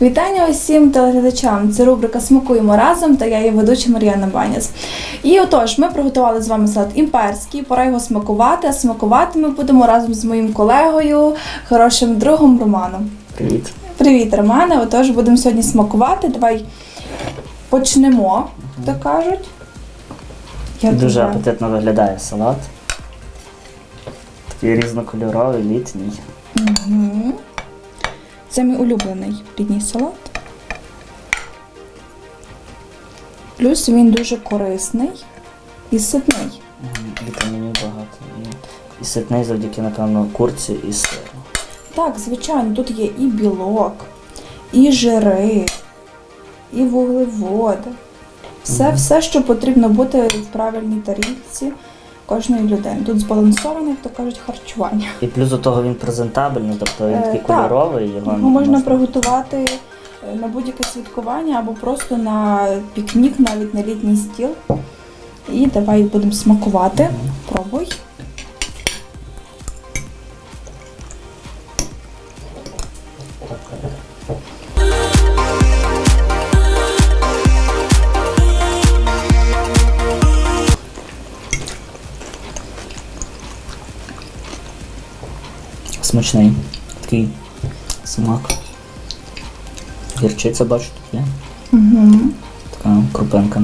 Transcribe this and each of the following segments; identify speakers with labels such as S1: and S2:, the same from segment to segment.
S1: Вітання усім телеглядачам. Це рубрика Смакуємо разом та я її ведуча Мар'яна Баняс. І отож, ми приготували з вами салат імперський. Пора його смакувати. А смакувати ми будемо разом з моїм колегою, хорошим другом Романом.
S2: Привіт.
S1: Привіт, Романе. Отож, будемо сьогодні смакувати. Давай почнемо, так кажуть. Я
S2: Дуже
S1: дуже
S2: апетитно виглядає салат. Такий різнокольоровий, літній.
S1: Мгм. Це мій улюблений літній салат. Плюс він дуже корисний і ситний.
S2: Вітамінів багато. І, ситний завдяки, напевно, курці і сиру.
S1: Так, звичайно, тут є і білок, і жири, і вуглеводи. Все,
S2: Мгм.
S1: все, що потрібно бути в правильній тарілці кожної людини. Тут збалансоване, як то кажуть, харчування.
S2: І плюс до того він презентабельний, тобто він
S1: Е,
S2: такий
S1: так.
S2: кольоровий, його
S1: Ну, можна приготувати е, на будь-яке святкування або просто на пікнік, навіть на літній стіл. І давай будемо смакувати.
S2: Мгм.
S1: Пробуй.
S2: Смачний. Такий смак. Гірчиця бачу тут є.
S1: Угу.
S2: Така крупинка.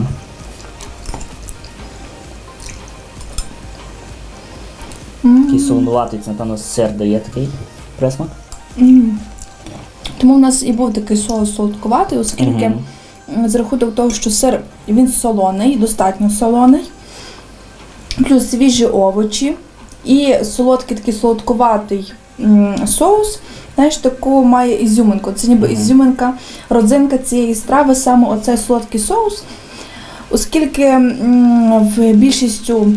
S2: Такий солонуватий, це, напевно, сир дає такий присмак.
S1: Тому в нас і був такий соус солодкуватий, оскільки
S2: Мгм.
S1: м, за рахунок того, що сир він солоний, достатньо солоний, плюс свіжі овочі і солодкий такий солодкуватий соус, знаєш, таку має ізюминку. Це ніби ізюминка, родзинка цієї страви, саме оцей солодкий соус, оскільки в більшістю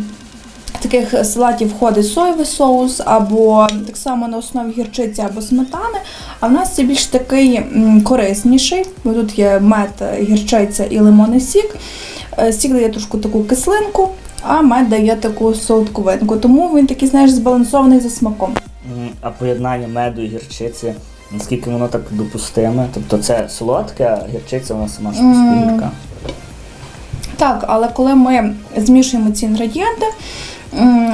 S1: таких салатів входить соєвий соус, або так само на основі гірчиці або сметани. А в нас це більш такий корисніший, бо тут є мед, гірчиця і лимонний сік. Е, Сік дає трошку таку кислинку, а мед дає таку солодковинку. Тому він такий, знаєш, збалансований за смаком.
S2: А поєднання меду і гірчиці, наскільки воно так допустиме? Тобто це солодке, а гірчиця вона сама ж
S1: М.
S2: спілька.
S1: Так, але коли ми змішуємо ці інгредієнти,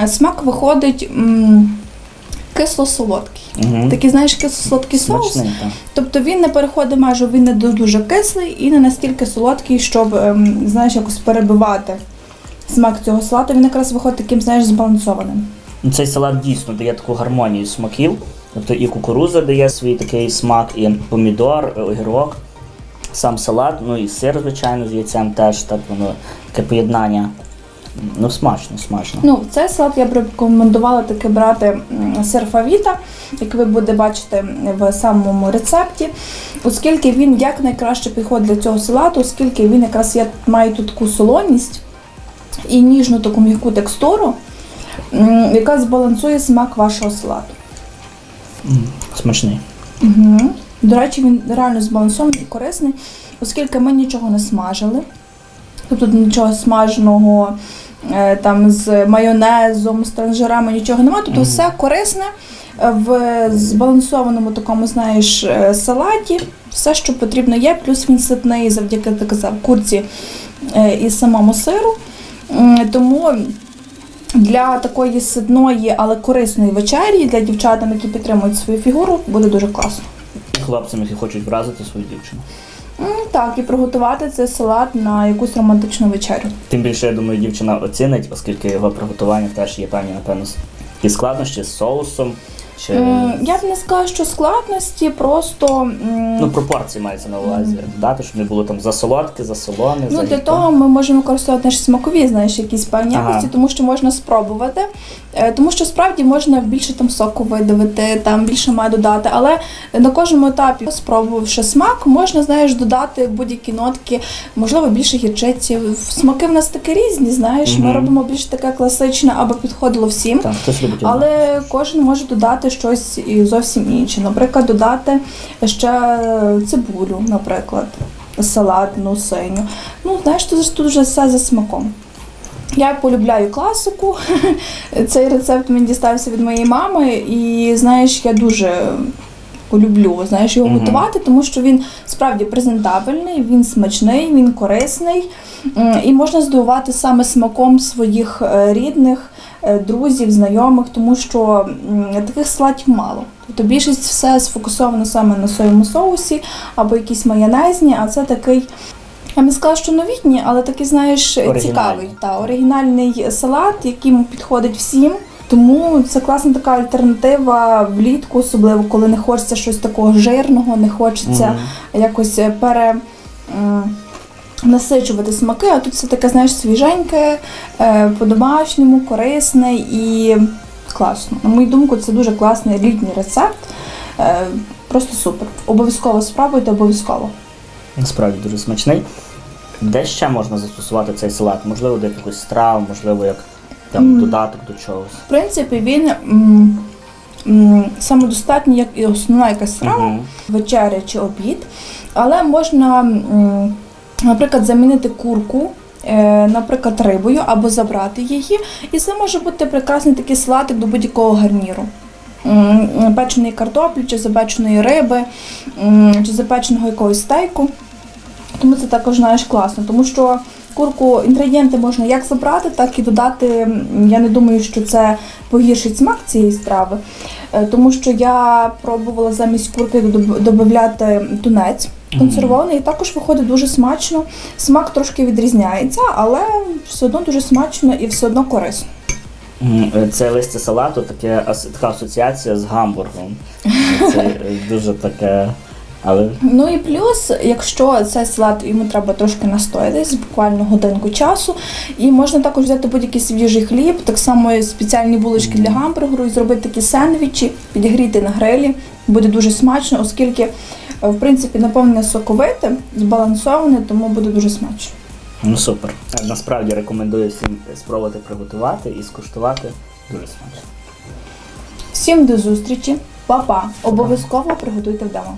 S1: смак виходить кисло-солодкий.
S2: Угу.
S1: Такий, знаєш, кисло-солодкий соус. Тобто він не переходить майже, він не дуже кислий і не настільки солодкий, щоб ем, знаєш, якось перебивати смак цього салату. Він якраз виходить таким, знаєш, збалансованим.
S2: Ну, Цей салат дійсно дає таку гармонію смаків. Тобто і кукуруза дає свій такий смак, і помідор, огірок, сам салат, ну і сир, звичайно, з яйцем теж так воно таке поєднання. Ну, смачно, смачно.
S1: Ну, цей салат я б рекомендувала таки брати сир фавіта, як ви будете бачити в самому рецепті, оскільки він як найкраще підходить для цього салату, оскільки він якраз має тут таку солоність і ніжну таку м'яку текстуру, яка збалансує смак вашого салату.
S2: Смачний.
S1: Угу. До речі, він реально збалансований і корисний, оскільки ми нічого не смажили. Тобто нічого смаженого е, там з майонезом, з транжирами, нічого немає. Тобто все корисне в збалансованому такому, знаєш, е, салаті. Все, що потрібно є, плюс він ситний завдяки ти казав, курці е, і самому сиру. Тому для такої сидної, але корисної вечері для дівчатам, які підтримують свою фігуру, буде дуже класно.
S2: Хлопцям, які хочуть вразити свою дівчину.
S1: М, Так, і приготувати цей салат на якусь романтичну вечерю.
S2: Тим більше, я думаю, дівчина оцінить, оскільки його приготування теж є певні, напевно, і складнощі з соусом. Чи...
S1: Я б не сказала, що складності, просто
S2: Ну, пропорції мається на увазі. Додати, щоб не було там засолодке, засолоне,
S1: Ну,
S2: за
S1: для того ми можемо використовувати наші смакові, знаєш, якісь певні
S2: Ага.
S1: якості, тому що можна спробувати. Е, Тому що справді можна більше там соку видавити, там більше має додати. Але на кожному етапі, спробувавши смак, можна, знаєш, додати будь-які нотки, можливо, більше гірчиці. Смаки в нас такі різні, знаєш. Ми робимо більш таке класичне, аби підходило всім.
S2: Так, хтось любить.
S1: Але кожен може додати щось і зовсім інше. Наприклад, додати ще цибулю, наприклад, салатну, синю. Ну, знаєш, тут, тут вже все за смаком. Я полюбляю класику. Цей рецепт мені дістався від моєї мами, і знаєш, я дуже полюблю, знаєш, його готувати, тому що він справді презентабельний, він смачний, він корисний і можна здивувати саме смаком своїх е, рідних, друзів, знайомих, тому що таких салатів мало. Тобто більшість все сфокусовано саме на соєвому соусі або якісь майонезні, а це такий. Я б не сказала, що новітній, але такий, знаєш,
S2: Оригінальний.
S1: цікавий та оригінальний салат, який підходить всім. Тому це класна така альтернатива влітку, особливо коли не хочеться щось такого жирного, не хочеться
S2: Мгм.
S1: якось пере. Насичувати смаки, а тут все таке, знаєш, свіженьке, е, по-домашньому, корисне і класно. На мою думку, це дуже класний літній рецепт. Е, Просто супер. Обов'язково спробуйте, обов'язково.
S2: Насправді дуже смачний. Де ще можна застосувати цей салат? Можливо, до якихось страв, можливо, як там додаток до чогось.
S1: В принципі, він м, м, самодостатній, як і основна якась страва,
S2: Мгм.
S1: вечеря чи обід. Але можна, м, наприклад, замінити курку. е, Наприклад, рибою або забрати її, і це може бути прекрасний такий салатик до будь-якого гарніру. Печеної картоплі, чи запеченої риби, чи запеченого якогось стейку. Тому це також знаєш класно, тому що курку інгредієнти можна як забрати, так і додати. Я не думаю, що це погіршить смак цієї страви, Е, тому що я пробувала замість курки додати тунець консервований, і також виходить дуже смачно. Смак трошки відрізняється, але все одно дуже смачно і все одно корисно.
S2: Е, Це листя салату, таке, така асоціація з гамбургом. Це е, дуже таке. Але
S1: Ну і плюс, якщо цей салат йому треба трошки настоятись, буквально годинку часу, і можна також взяти будь-який свіжий хліб, так само спеціальні булочки для гамбургеру, і зробити такі сендвічі, підігріти на грилі. Буде дуже смачно, оскільки в принципі наповнення соковите, збалансоване, тому буде дуже смачно.
S2: ну супер. Е, Насправді рекомендую всім спробувати приготувати і скуштувати. Дуже смачно.
S1: Всім до зустрічі, Па-па! Обов'язково приготуйте вдома.